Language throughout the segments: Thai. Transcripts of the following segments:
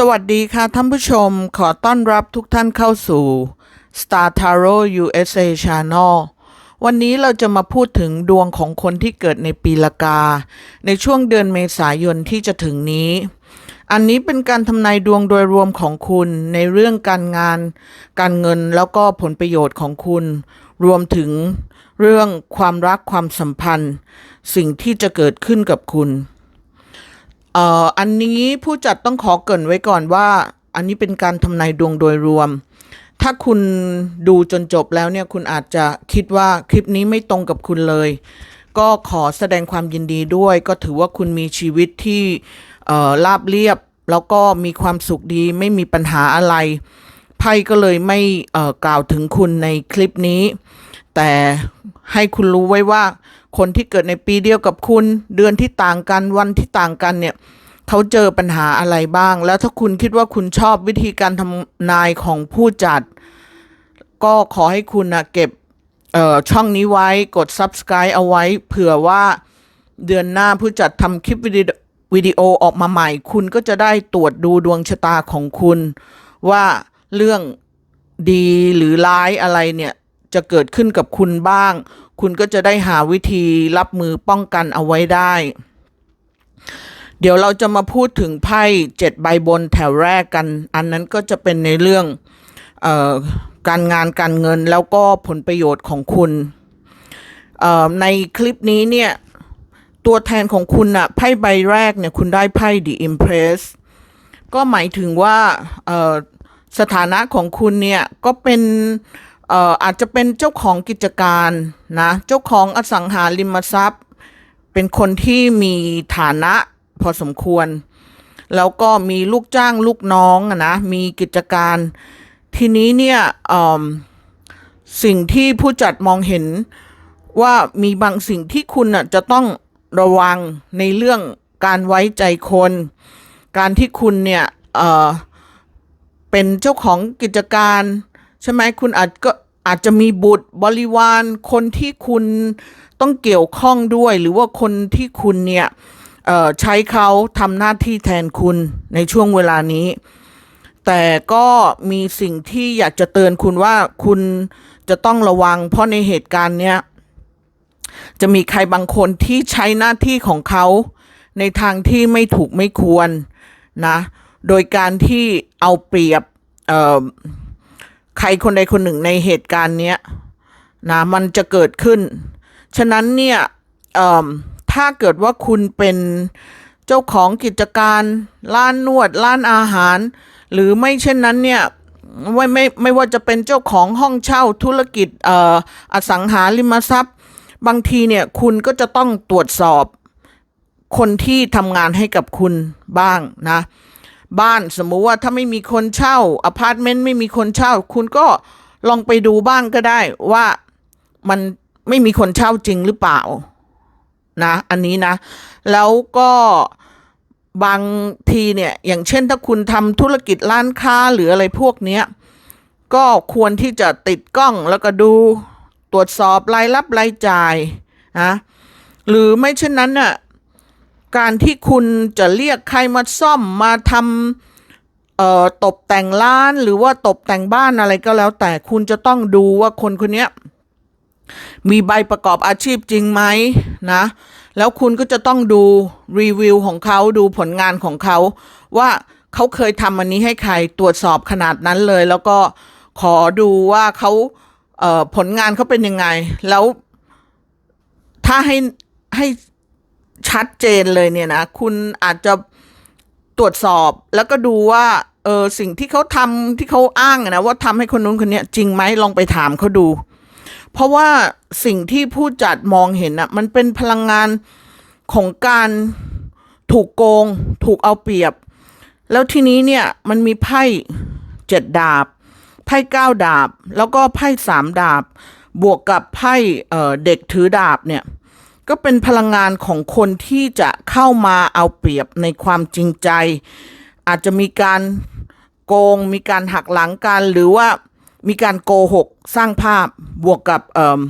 สวัสดีค่ะท่านผู้ชมขอต้อนรับทุกท่านเข้าสู่ Star Tarot USA Channel วันนี้เราจะมาพูดถึงดวงของคนที่เกิดในปีละกา ในช่วงเดือนเมษายนที่จะถึงนี้ อันนี้เป็นการทำนายดวงโดยรวมของคุณในเรื่องการงาน การเงินแล้วก็ผลประโยชน์ของคุณ รวมถึงเรื่องความรักความสัมพันธ์ สิ่งที่จะเกิดขึ้นกับคุณ เอ่ออันนี้ผู้จัดต้องขอเกรินไว้ก่อนว่า อันนี้เป็นการทำนายดวงโดยรวม ถ้าคุณดูจนจบแล้วเนี่ยคุณอาจจะคิดว่าคลิปนี้ไม่ตรงกับคุณเลย ก็ขอแสดงความยินดีด้วย ก็ถือว่าคุณมีชีวิตที่เอ่อราบเรียบ แล้วก็มีความสุขดีไม่มีปัญหาอะไรไพ่ก็เลยไม่เอ่อกล่าวถึงคุณในคลิปนี้ แต่ให้คุณรู้ไว้ว่า คนที่เกิดในปีเดียวกับคุณ เดือนที่ต่างกันวันที่ต่างกันเนี่ยเขาเจอปัญหาอะไรบ้าง แล้วถ้าคุณคิดว่าคุณชอบวิธีการทำนายของผู้จัด ก็ขอให้คุณนะเก็บช่องนี้ไว้กด subscribe เอาไว้เผื่อว่าเดือนหน้าผู้จัดทำคลิปวิดีวิดีโอออกมาใหม่ คุณก็จะได้ตรวจดูดวงชะตาของคุณ ว่าเรื่องดีหรือร้ายอะไรเนี่ย จะเกิดขึ้นกับคุณบ้าง คุณก็จะได้หาวิธีรับมือป้องกันเอาไว้ได้ เดี๋ยวเราจะมาพูดถึงไพ่เจ็ดใบบนแถวแรกกัน อันนั้นก็จะเป็นในเรื่องออการงานการเงินแล้วก็ผลประโยชน์ของคุณ ในคลิปนี้เนี่ย ตัวแทนของคุณอะไพ่ใบแรกเนี่ยคุณได้ไพ่ The Impress ก็หมายถึงว่าสถานะของคุณเนี่ยก็เป็น เอ่ออาจจะเป็นเจ้าของกิจการนะเจ้าของอสังหาริมทรัพย์ เป็นคนที่มีฐานะพอสมควร แล้วก็มีลูกจ้างลูกน้องนะมีกิจการ ทีนี้เนี่ยสิ่งที่ผู้จัดมองเห็นว่ามีบางสิ่งที่คุณจะต้องระวังในเรื่องการไว้ใจคน การที่คุณเนี่ยเเป็นเจ้าของกิจการ ใช่ไหมคุณอาจก็อาจจะมีบุตรบริวารคนที่คุณต้องเกี่ยวข้องด้วย หรือว่าคนที่คุณเนี่ยใช้เขาทำหน้าที่แทนคุณในช่วงเวลานี้ แต่ก็มีสิ่งที่อยากจะเตือนคุณว่าคุณจะต้องระวัง เพราะในเหตุการณ์เนี้ยจะมีใครบางคนที่ใช้หน้าที่ของเขา ในทางที่ไม่ถูกไม่ควรนะ โดยการที่เอาเปรียบ ใครคนใดคนหนึ่งในเหตุการณ์เนี้ยนะมันจะเกิดขึ้น ฉะนั้นเนี่ยเอ่อถ้าเกิดว่าคุณเป็นเจ้าของกิจการร้านนวดร้านอาหาร หรือไม่เช่นนั้นเนี่ยไม่ไม่ไม่ว่าจะเป็นเจ้าของห้องเช่าธุรกิจออสังหาริมทรัพย์ บางทีเนี่ยคุณก็จะต้องตรวจสอบคนที่ทำงานให้กับคุณบ้างนะ บ้านสมมุติว่าถ้าไม่มีคนเช่าอพาร์ตเมนต์ไม่มีคนเช่า คุณก็ลองไปดูบ้างก็ได้ว่ามันไม่มีคนเช่าจริงหรือเปล่านะอันนี้นะ แล้วก็บางทีเนี่ย อย่างเช่นถ้าคุณทำธุรกิจร้านค้าหรืออะไรพวกเนี้ยก็ควรที่จะติดกล้องแล้วก็ดูตรวจสอบรายรับรายจ่ายนะหรือไม่เช่นนั้นน่ะ การที่คุณจะเรียกใครมาซ่อมมาทำตกแต่งร้านหรือว่าตกแต่งบ้านอะไรก็แล้ว แต่คุณจะต้องดูว่าคนคนนี้มีใบประกอบอาชีพจริงไหมนะ แล้วคุณก็จะต้องดูรีวิวของเขาดูผลงานของเขา ว่าเขาเคยทำอันนี้ให้ใครตรวจสอบขนาดนั้นเลย แล้วก็ขอดูว่าเขาเผลงานเขาเป็นยังไง แล้วถ้าให้ให้ ชัดเจนเลยเนี่ยนะ คุณอาจจะตรวจสอบแล้วก็ดูว่าเออสิ่งที่เขาทำที่เขาอ้างนะว่าทำให้คนนู้นคนนี้จริงไหมลองไปถามเขาดู เพราะว่าสิ่งที่ผู้จัดมองเห็นอะมันเป็นพลังงานของการถูกโกง ถูกเอาเปรียบ แล้วทีนี้เนี่ยมันมีไพ่เจ็ดดาบ ไพ่เก้าดาบ แล้วก็ไพ่สามดาบ บวกกับไพ่เด็กถือดาบเนี่ย ก็เป็นพลังงานของคนที่จะเข้ามาเอาเปรียบในความจริงใจ อาจจะมีการโกง มีการหักหลังกัน หรือว่ามีการโกหกสร้างภาพบวกกับเอ่อ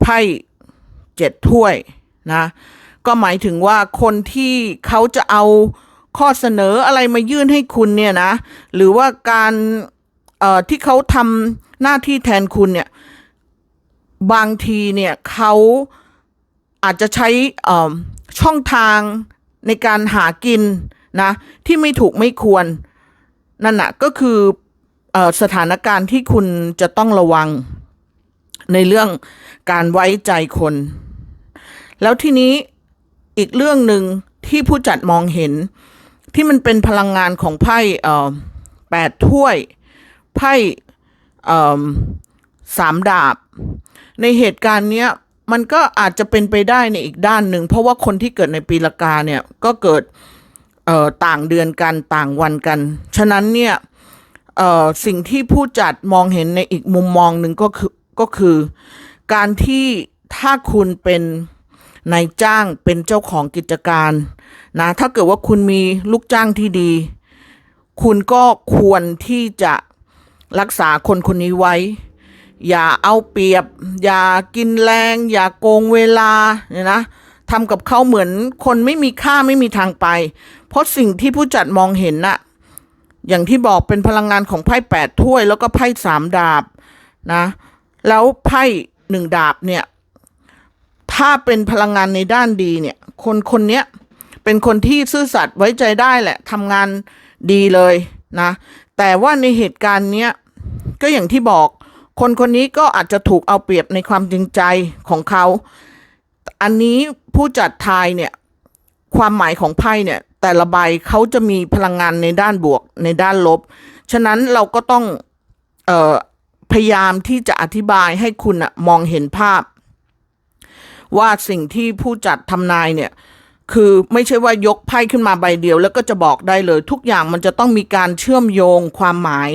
ไพ่เจ็ดถ้วยนะก็หมายถึงว่าคนที่เขาจะเอาข้อเสนออะไรมายื่นให้คุณเนี่ยนะ หรือว่าการเอ่อที่เขาทำหน้าที่แทนคุณเนี่ย บางทีเนี่ยเขา อาจจะใช้ช่องทางในการหากินนะที่ไม่ถูกไม่ควร นั่นนะก็คืออสถานการณ์ที่คุณจะต้องระวังในเรื่องการไว้ใจคน แล้วทีนี้อีกเรื่องหนึ่งที่ผู้จัดมองเห็น ที่มันเป็นพลังงานของไพ่แปดถ้วย ไพ่สามดาบ ในเหตุการณ์เนี้ย มันก็อาจจะเป็นไปได้ในอีกด้านหนึ่ง เพราะว่าคนที่เกิดในปีละกาเนี่ยก็เกิดต่างเดือนกันต่างวันกัน ฉะนั้นเนี่ยสิ่งที่ผู้จัดมองเห็นในอีกมุมมองหนึ่งก็คือก็คือ การที่ถ้าคุณเป็นนายจ้างเป็นเจ้าของกิจการนะถ้าเกิดว่าคุณมีลูกจ้างที่ดี คุณก็ควรที่จะรักษาคนคนนี้ไว้ อย่าเอาเปรียบ อย่ากินแรง อย่าโกงเวลาเนี่ยนะทำกับเขาเหมือนคนไม่มีค่าไม่มีทางไป เพราะสิ่งที่ผู้จัดมองเห็นน่ะอย่างที่บอกเป็นพลังงานของไพ่แปดถ้วย แล้วก็ไพ่สามดาบนะแล้วไพ่หนึ่งดาบเนี่ยถ้าเป็นพลังงานในด้านดีเนี่ย คนคนเนี้ยเป็นคนที่ซื่อสัตย์ไว้ใจได้แหละทำงานดีเลยนะ แต่ว่าในเหตุการณ์เนี้ยก็อย่างที่บอก คนคนนี้ก็อาจจะถูกเอาเปรียบในความจริงใจของเขา อันนี้ผู้จัดทายเนี่ยความหมายของไพ่เนี่ยแต่ละใบเขาจะมีพลังงานในด้านบวกในด้านลบ ฉะนั้นเราก็ต้องออพยายามที่จะอธิบายให้คุณอะมองเห็นภาพ ว่าสิ่งที่ผู้จัดทำนายเนี่ยคือไม่ใช่ว่ายกไพ่ขึ้นมาใบเดียว แล้วก็จะบอกได้เลย ทุกอย่างมันจะต้องมีการเชื่อมโยงความหมาย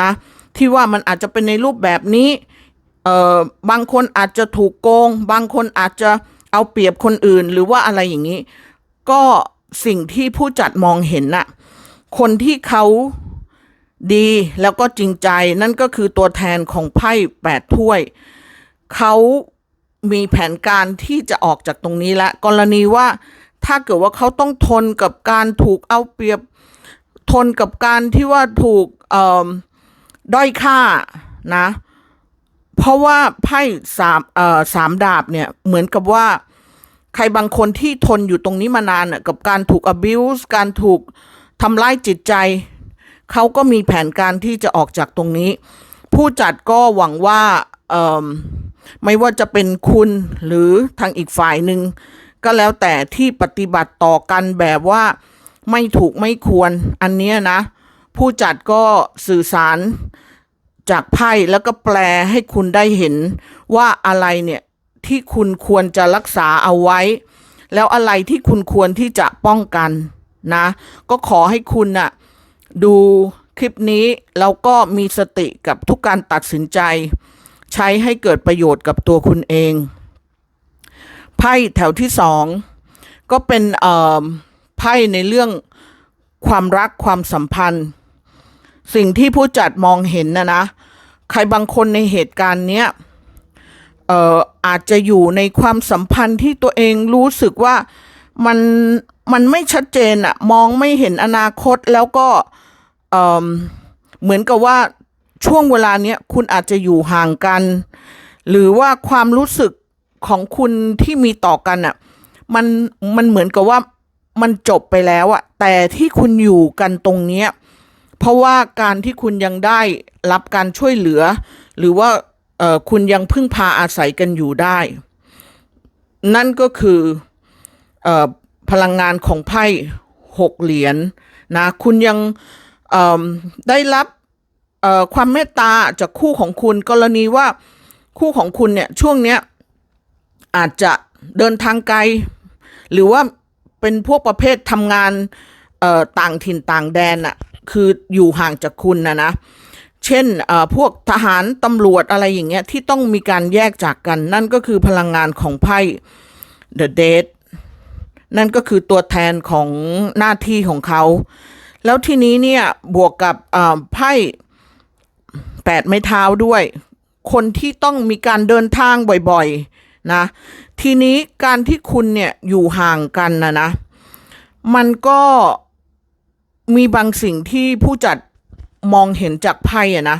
นะ ที่ว่ามันอาจจะเป็นในรูปแบบนี้เอ่อบางคนอาจจะถูกโกง บางคนอาจจะเอาเปรียบคนอื่น หรือว่าอะไรอย่างนี้ ก็สิ่งที่ผู้จัดมองเห็นน่ะคนที่เขาดีแล้วก็จริงใจนั่นก็คือตัวแทนของไพ่แปดถ้วย เขามีแผนการที่จะออกจากตรงนี้และกรณีว่าถ้าเกิดว่าเขาต้องทนกับการถูกเอาเปรียบ ทนกับการที่ว่าถูกเอ่อ ด้อยค่านะ เพราะว่าไพ่สามเอ่อสามดาบเนี่ยเหมือนกับว่าใครบางคนที่ทนอยู่ตรงนี้มานานกับการถูก abuse การถูกทำร้ายจิตใจ เขาก็มีแผนการที่จะออกจากตรงนี้ ผู้จัดก็หวังว่าไม่ว่าจะเป็นคุณหรือทางอีกฝ่ายหนึ่ง ก็แล้วแต่ที่ปฏิบัติต่อกันแบบว่าไม่ถูกไม่ควรอันเนี้ยนะ ผู้จัดก็สื่อสารจากไพ่แล้วก็แปลให้คุณได้เห็นว่าอะไรเนี่ยที่คุณควรจะรักษาเอาไว้ แล้วอะไรที่คุณควรที่จะป้องกันนะ ก็ขอให้คุณน่ะดูคลิปนี้แล้วก็มีสติกับทุกการตัดสินใจ ใช้ให้เกิดประโยชน์กับตัวคุณเอง ไพ่แถวที่สองก็เป็นเอ่อไพ่ในเรื่องความรักความสัมพันธ์ สิ่งที่ผู้จัดมองเห็นนะนะ ใครบางคนในเหตุการณ์เนี้ยเอ่ออาจจะอยู่ในความสัมพันธ์ที่ตัวเองรู้สึกว่ามันมันไม่ชัดเจนอะมองไม่เห็นอนาคตแล้วก็เอ่อเหมือนกับว่าช่วงเวลาเนี้ยคุณอาจจะอยู่ห่างกัน หรือว่าความรู้สึกของคุณที่มีต่อกันอะมันมันเหมือนกับว่ามันจบไปแล้วอะแต่ที่คุณอยู่กันตรงเนี้ย เพราะว่าการที่คุณยังได้รับการช่วยเหลือ หรือว่าคุณยังพึ่งพาอาศัยกันอยู่ได้ นั่นก็คืออพลังงานของไพ่หกเหรียญนะคุณยังได้รับความเมตตาจากคู่ของคุณกรณีว่าคู่ของคุณเนี่ยช่วงเนี้ยอาจจะเดินทางไกล หรือว่าเป็นพวกประเภททำงานต่างถิ่นต่างแดนอะ คืออยู่ห่างจากคุณนะนะ เช่นพวกทหารตำรวจอะไรอย่างเงี้ยที่ต้องมีการแยกจากกัน นั่นก็คือพลังงานของไพ่ The Dead นั่นก็คือตัวแทนของหน้าที่ของเขา แล้วทีนี้เนี่ยบวกกับไพ่แปดไม้เท้าด้วย คนที่ต้องมีการเดินทางบ่อยๆนะทีนี้การที่คุณเนี่ยอยู่ห่างกันนะนะ มันก็ มีบางสิ่งที่ผู้จัดมองเห็นจากไพ่อะนะ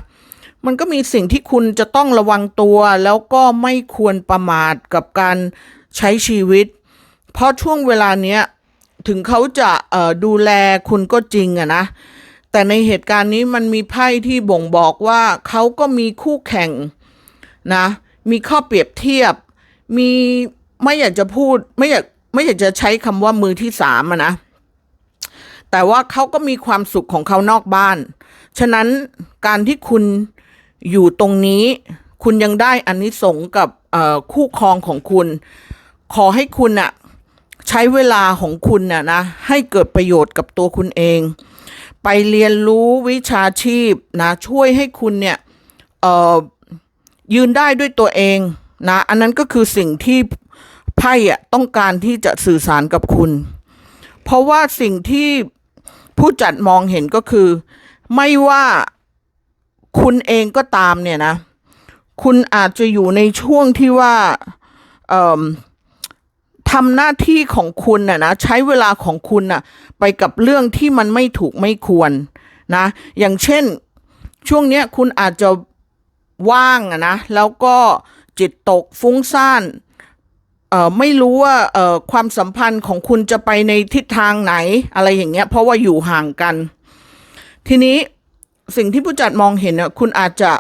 มันก็มีสิ่งที่คุณจะต้องระวังตัว แล้วก็ไม่ควรประมาทกับการใช้ชีวิต เพราะช่วงเวลาเนี้ยถึงเขาจะดูแลคุณก็จริงอะนะ แต่ในเหตุการณ์นี้มันมีไพ่ที่บ่งบอกว่าเขาก็มีคู่แข่งนะ มีข้อเปรียบเทียบ มีไม่อยากจะพูดไม่อยากไม่อยากจะใช้คำว่ามือที่สามอะนะ แต่ว่าเขาก็มีความสุขของเขานอกบ้าน ฉะนั้นการที่คุณอยู่ตรงนี้ คุณยังได้อันนี้สงส์กับคู่ครองของคุณ ขอให้คุณอะใช้เวลาของคุณน่ะนะให้เกิดประโยชน์กับตัวคุณเอง ไปเรียนรู้วิชาชีพนะช่วยให้คุณเนี่ยยืนได้ด้วยตัวเองนะอันนั้นก็คือสิ่งที่ไพ่อะต้องการที่จะสื่อสารกับคุณ เพราะว่าสิ่งที่ ผู้จัดมองเห็นก็คือ ไม่ว่าคุณเองก็ตามเนี่ยนะ คุณอาจจะอยู่ในช่วงที่ว่าทำหน้าที่ของคุณน่ะนะใช้เวลาของคุณน่ะไปกับเรื่องที่มันไม่ถูกไม่ควรนะ อย่างเช่นช่วงเนี้ยคุณอาจจะว่างอะนะ แล้วก็จิตตกฟุ้งซ่าน ไม่รู้ว่าเอ่อความสัมพันธ์ของคุณจะไปในทิศทางไหนอะไรอย่างเงี้ย เพราะว่าอยู่ห่างกัน ทีนี้สิ่งที่ผู้จัดมองเห็นน่ะคุณอาจจะ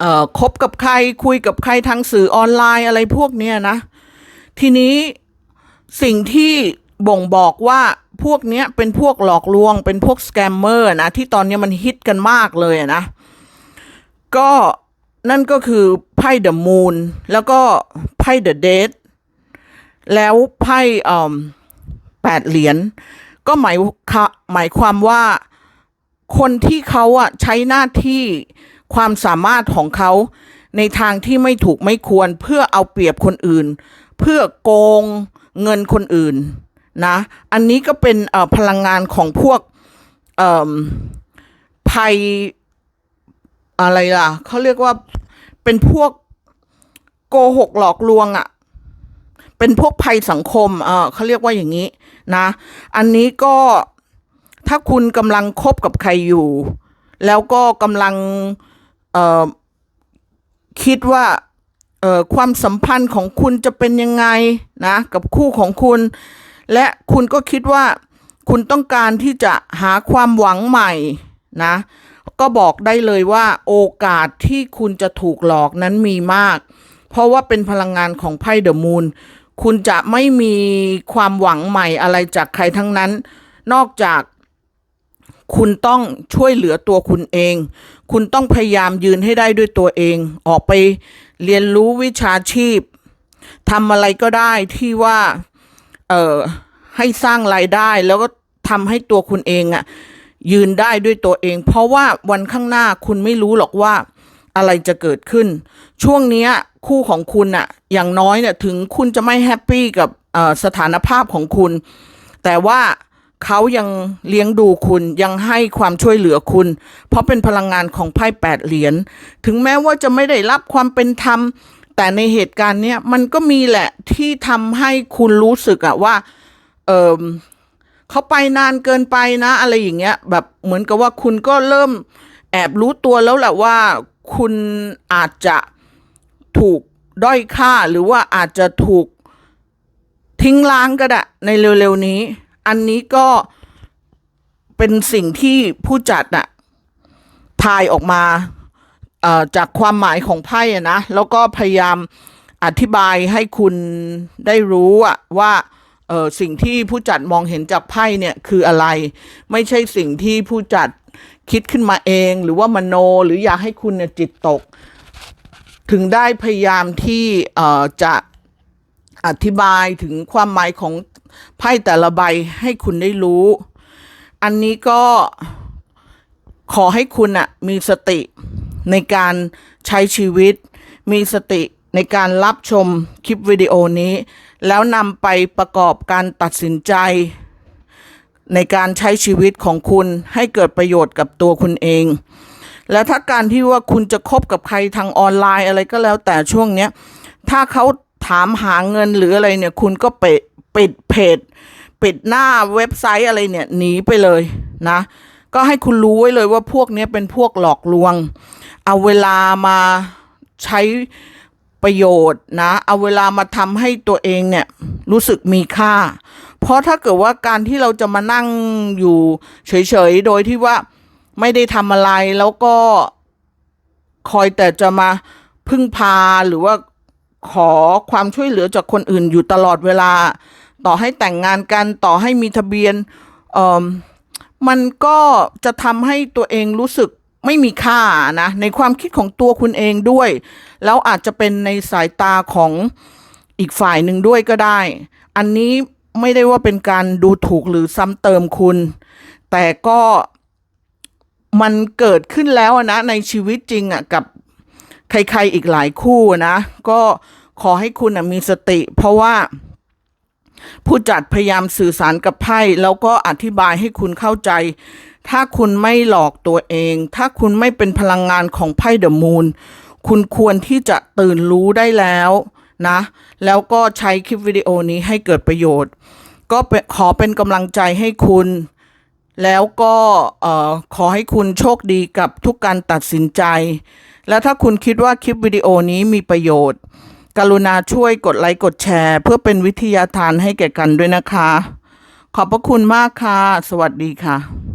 เอ่อคบกับใครคุยกับใครทางสื่อออนไลน์อะไรพวกเนี้ยนะ ทีนี้สิ่งที่บ่งบอกว่าพวกเนี้ยเป็นพวกหลอกลวง เป็นพวกสแกมเมอร์นะ ที่ตอนนี้มันฮิตกันมากเลยนะ ก็นั่นก็คือไพ่เดอะมูนแล้วก็ไพ่เดอะเดท แล้วไพ่แปดเหรียญก็หมายหมายความว่าคนที่เขาอะใช้หน้าที่ความสามารถของเขาในทางที่ไม่ถูกไม่ควรเพื่อเอาเปรียบคนอื่น เพื่อโกงเงินคนอื่นนะอันนี้ก็เป็นพลังงานของพวกเอ่อภัยอะไรล่ะเขาเรียกว่าเป็นพวกโกหกหลอกลวงอะ่ะ เป็นพวกภัยสังคมเออเขาเรียกว่าอย่างนี้นะ อันนี้ก็ถ้าคุณกำลังคบกับใครอยู่ แล้วก็กำลังคิดว่าความสัมพันธ์ของคุณจะเป็นยังไงนะกับคู่ของคุณ และคุณก็คิดว่าคุณต้องการที่จะหาความหวังใหม่นะก็บอกได้เลยว่าโอกาสที่คุณจะถูกหลอกนั้นมีมาก เพราะว่าเป็นพลังงานของไพ่เดอะมูน คุณจะไม่มีความหวังใหม่อะไรจากใครทั้งนั้น นอกจากคุณต้องช่วยเหลือตัวคุณเอง คุณต้องพยายามยืนให้ได้ด้วยตัวเอง ออกไปเรียนรู้วิชาชีพทำอะไรก็ได้ที่ว่า เอ่อ ให้สร้างรายได้แล้วก็ทำให้ตัวคุณเองอะยืนได้ด้วยตัวเอง เพราะว่าวันข้างหน้าคุณไม่รู้หรอกว่า อะไรจะเกิดขึ้น ช่วงนี้คู่ของคุณอะอย่างน้อยเนี่ยถึงคุณจะไม่แฮปปี้กับสถานภาพของคุณ แต่ว่าเขายังเลี้ยงดูคุณยังให้ความช่วยเหลือคุณ เพราะเป็นพลังงานของไพ่แปดเหรียญถึงแม้ว่าจะไม่ได้รับความเป็นธรรม แต่ในเหตุการณ์เนี้ยมันก็มีแหละที่ทำให้คุณรู้สึกอะว่าเออเขาไปนานเกินไปนะ อะไรอย่างเงี้ยแบบเหมือนกับว่าคุณก็เริ่มแอบรู้ตัวแล้วแหละว่า คุณอาจจะถูกด้อยค่าหรือว่าอาจจะถูกทิ้งล้างก็ได้ในเร็วๆนี้ อันนี้ก็เป็นสิ่งที่ผู้จัดน่ะทายออกมาจากความหมายของไพ่อะนะ แล้วก็พยายามอธิบายให้คุณได้รู้อะว่าสิ่งที่ผู้จัดมองเห็นจากไพ่เนี่ยคืออะไร ไม่ใช่สิ่งที่ผู้จัด คิดขึ้นมาเองหรือว่ามโนหรืออยากให้คุณเนี่ยจิตตก ถึงได้พยายามที่เอ่อจะอธิบายถึงความหมายของไพ่แต่ละใบให้คุณได้รู้ อันนี้ก็ขอให้คุณอะมีสติในการใช้ชีวิต มีสติในการรับชมคลิปวิดีโอนี้ แล้วนำไปประกอบการตัดสินใจ ในการใช้ชีวิตของคุณให้เกิดประโยชน์กับตัวคุณเอง และถ้าการที่ว่าคุณจะคบกับใครทางออนไลน์อะไรก็แล้วแต่ช่วงเนี้ยถ้าเขาถามหาเงินหรืออะไรเนี่ยคุณก็ปิดปิดเพจปิดหน้าเว็บไซต์อะไรเนี่ยหนีไปเลยนะ ก็ให้คุณรู้ไว้เลยว่าพวกนี้เป็นพวกหลอกลวง เอาเวลามาใช้ประโยชน์นะ เอาเวลามาทำให้ตัวเองเนี่ยรู้สึกมีค่า เพราะถ้าเกิดว่าการที่เราจะมานั่งอยู่เฉยๆ โดยที่ว่าไม่ได้ทำอะไรแล้วก็คอยแต่จะมาพึ่งพาหรือว่าขอความช่วยเหลือจากคนอื่นอยู่ตลอดเวลา ต่อให้แต่งงานกันต่อให้มีทะเบียนเอ่อมันก็จะทำให้ตัวเองรู้สึกไม่มีค่านะ ในความคิดของตัวคุณเองด้วย แล้วอาจจะเป็นในสายตาของอีกฝ่ายหนึ่งด้วยก็ได้ อันนี้ ไม่ได้ว่าเป็นการดูถูกหรือซ้ำเติมคุณ แต่ก็มันเกิดขึ้นแล้วนะ ในชีวิตจริงอะกับใครๆอีกหลายคู่นะ ก็ขอให้คุณมีสติ เพราะว่าผู้จัดพยายามสื่อสารกับไพ่แล้วก็อธิบายให้คุณเข้าใจ ถ้าคุณไม่หลอกตัวเอง ถ้าคุณไม่เป็นพลังงานของไพ่เดอะมูนคุณควรที่จะตื่นรู้ได้แล้ว นะ แล้วก็ใช้คลิปวิดีโอนี้ให้เกิดประโยชน์ ก็ขอเป็นกำลังใจให้คุณ แล้วก็ขอให้คุณโชคดีกับทุกการตัดสินใจ และถ้าคุณคิดว่าคลิปวิดีโอนี้มีประโยชน์ กรุณาช่วยกดไลค์กดแชร์ เพื่อเป็นวิทยาทานให้แก่กันด้วยนะคะ ขอบพระคุณมากค่ะ สวัสดีค่ะ